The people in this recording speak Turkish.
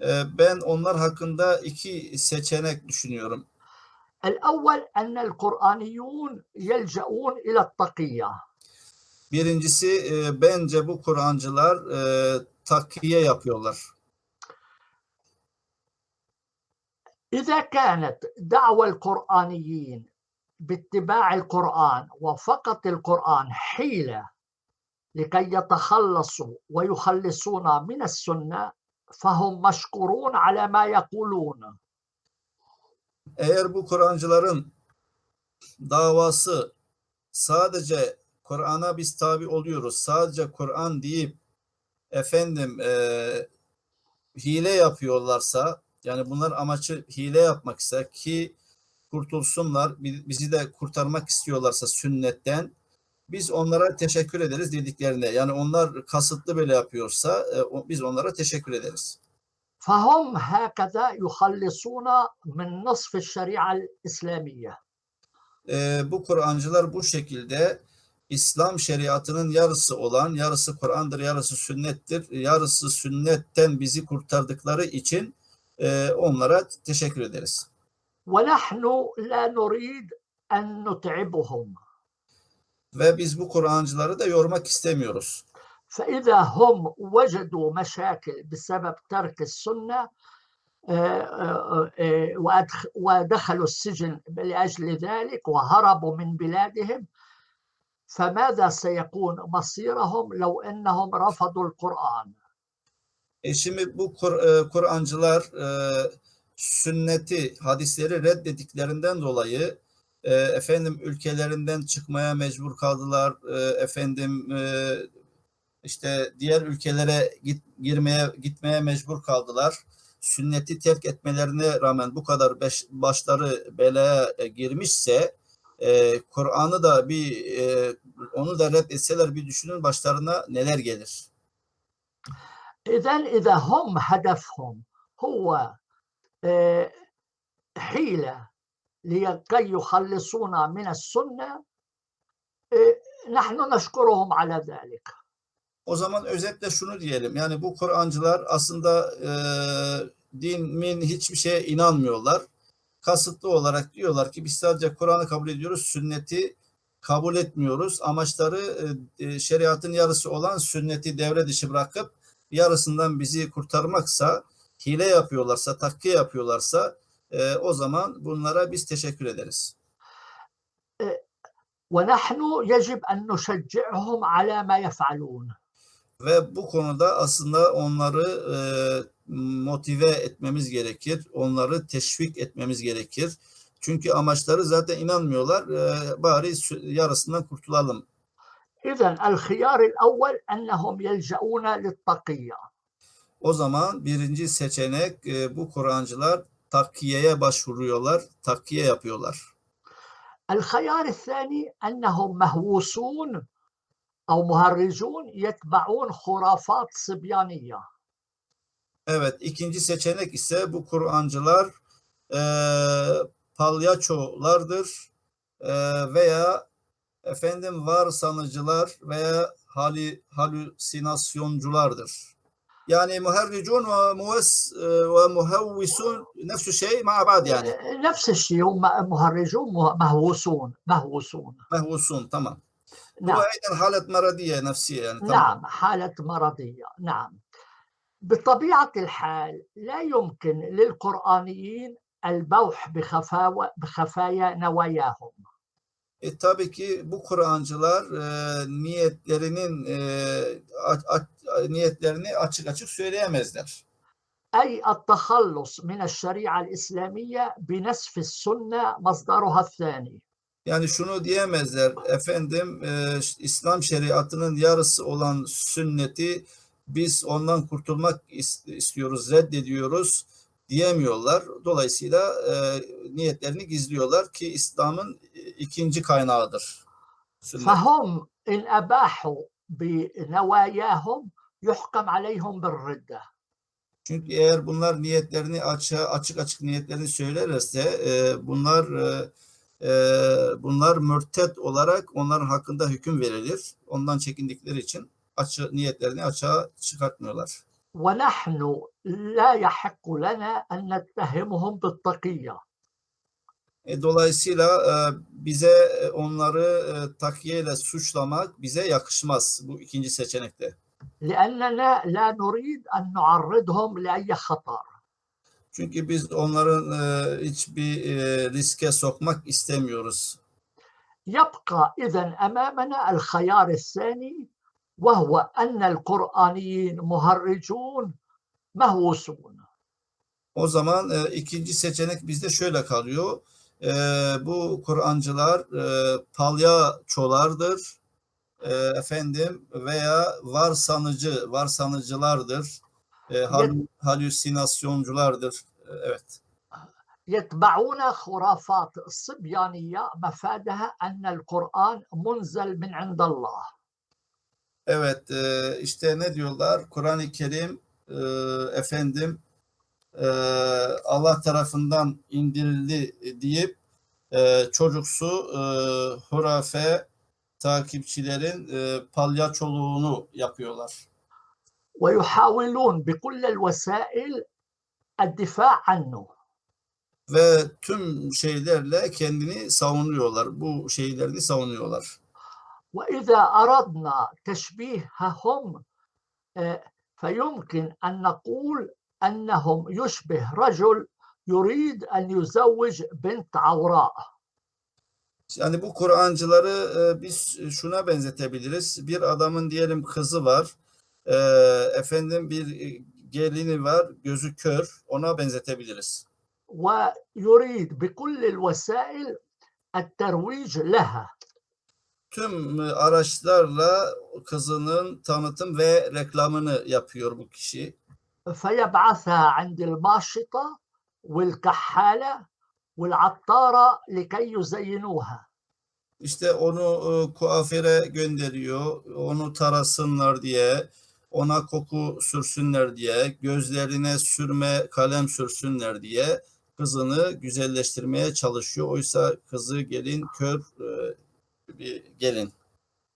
Ee, ben onlar hakkında iki seçenek düşünüyorum. الأول أن القرآنيون يلجؤون إلى التقية Birincisi e, bence bu Kur'ancılar e, takviye yapıyorlar. إذا كانت دعوى القرآنيين باتباع القرآن وفقط القرآن حيلة لكي يتخلصوا ويخلصونا من السنة fahum maşkurun ala ma yakulun. Eğer bu Kur'ancıların davası sadece Kur'an'a biz tabi oluyoruz. Sadece Kur'an deyip efendim e, hile yapıyorlarsa yani bunlar amacı hile yapmak ise ki kurtulsunlar bizi de kurtarmak istiyorlarsa sünnetten biz onlara teşekkür ederiz dediklerine. Yani onlar kasıtlı böyle yapıyorsa e, o- biz onlara teşekkür ederiz. فهم هكذا يخلصون من نصف الشريعة الإسلامية e, bu Kur'ancılar bu şekilde İslam şeriatının yarısı olan, yarısı Kur'an'dır, yarısı sünnettir, yarısı sünnetten bizi kurtardıkları için e, onlara teşekkür ederiz. ونحن لا نريد أن نتعبهم Ve biz bu Kur'ancıları da yormak istemiyoruz. فإذا هم وجدوا مشاكل بسبب ترك السنة آه، آه، آه، وأدخ- ودخلوا السجن لأجل ذلك وهربوا من بلادهم فماذا سيكون مصيرهم لو أنهم رفضوا القرآن E şimdi bu Kur- e, Kur'ancılar e, sünneti, hadisleri reddettiklerinden dolayı e, efendim ülkelerinden çıkmaya mecbur kaldılar. E, efendim e, işte diğer ülkelere git, girmeye gitmeye mecbur kaldılar. Sünneti terk etmelerine rağmen bu kadar beş, başları belaya e, girmişse e, Kur'an'ı da bir e, onu da red etseler bir düşünün başlarına neler gelir. İzen izahum hedefhum huve e, hile لكي يخلصونا من السنة آه، نحن نشكرهم على ذلك O zaman özetle şunu diyelim. Yani bu Kur'ancılar aslında e, dinin hiçbir şeye inanmıyorlar. Kasıtlı olarak diyorlar ki biz sadece Kur'an'ı kabul ediyoruz, sünneti kabul etmiyoruz. Amaçları e, e, şeriatın yarısı olan sünneti devre dışı bırakıp yarısından bizi kurtarmaksa, hile yapıyorlarsa, takkiye yapıyorlarsa e, o zaman bunlara biz teşekkür ederiz. ونحن يجب أن نشجعهم على ما يفعلون Ve bu konuda aslında onları e, motive etmemiz gerekir. Onları teşvik etmemiz gerekir. Çünkü amaçları zaten inanmıyorlar. E, bari sü- yarısından kurtulalım. إذا الخيار الأول أنهم يلجؤون للتقية O zaman birinci seçenek e, bu Kur'ancılar takkiyeye başvuruyorlar, takkiye yapıyorlar. الخيار الثاني أنهم مهووسون أو مهرجون يتبعون خرافات صبيانية Evet, ikinci seçenek ise bu Kur'ancılar e, palyaçolardır e, veya efendim var sanıcılar veya hali, halüsinasyonculardır. يعني مهرجون وموس آه، ومهوسون نفس الشيء مع بعض يعني. آه، نفس الشيء. مهرجون مهووسون مهووسون مهووسون تمام. نعم. هو أيضا حالة مرضية نفسيه يعني طبعا. نعم حالة مرضية نعم. بطبيعة الحال لا يمكن للقرآنيين البوح بخفاوة بخفايا نواياهم. E, tabii ki bu Kur'ancılar e, niyetlerinin e, niyetlerini açık açık söyleyemezler. أي التخلص من الشريعة الإسلامية بنسف السنة مصدرها الثاني Yani şunu diyemezler efendim e, ş- İslam şeriatının yarısı olan sünneti biz ondan kurtulmak is- istiyoruz, reddediyoruz diyemiyorlar. Dolayısıyla e, niyetlerini gizliyorlar ki İslam'ın ikinci kaynağıdır. Sünnet. فهم إن أباحوا بنواياهم يحكم عليهم بالردة Çünkü eğer bunlar niyetlerini açığa, açık açık niyetlerini söylerlerse e, bunlar e, e, bunlar mürtet olarak onların hakkında hüküm verilir. Ondan çekindikleri için açı, niyetlerini açığa çıkartmıyorlar. ونحن لا يحق لنا أن نتهمهم بالتقية E, dolayısıyla e, bize e, onları e, takiyeyle suçlamak bize yakışmaz bu ikinci seçenekte. لأننا لا نريد أن نعرضهم لأي خطر Çünkü biz onların e, hiçbir e, riske sokmak istemiyoruz. يبقى إذا أمامنا الخيار الثاني وهو أن القرآنيين مهرجون مهووسون O zaman e, ikinci seçenek bizde şöyle kalıyor. E, bu Kur'ancılar e, palyaçolardır. E, efendim veya varsanıcı, varsanıcılardır. E, hal- halüsinasyonculardır. E, evet. يتبعون خرافات صبيانية مفادها أن القرآن منزل من عند الله Evet, e, işte ne diyorlar? Kur'an-ı Kerim e, efendim e, Allah tarafından indirildi deyip e, çocuksu e, hurafe takipçilerin e, palyaçoluğunu yapıyorlar. ويحاولون بكل الوسائل الدفاع عنه Ve tüm şeylerle kendini savunuyorlar. Bu şeylerini savunuyorlar. وإذا أردنا تشبيههم آه، فيمكن أن نقول أنهم يشبه رجل يريد أن يزوج بنت عوراء Yani bu Kur'ancıları e, biz şuna benzetebiliriz. Bir adamın diyelim kızı var. E, efendim bir e, gelini var, gözü kör. Ona benzetebiliriz. ويريد بكل الوسائل الترويج لها Tüm e, araçlarla kızının tanıtım ve reklamını yapıyor bu kişi. فيبعثها عند الماشطة والكحالة والعطارة لكي يزينوها İşte onu e, kuaföre gönderiyor. Onu tarasınlar diye, ona koku sürsünler diye, gözlerine sürme kalem sürsünler diye kızını güzelleştirmeye çalışıyor. Oysa kızı gelin kör e, bir gelin.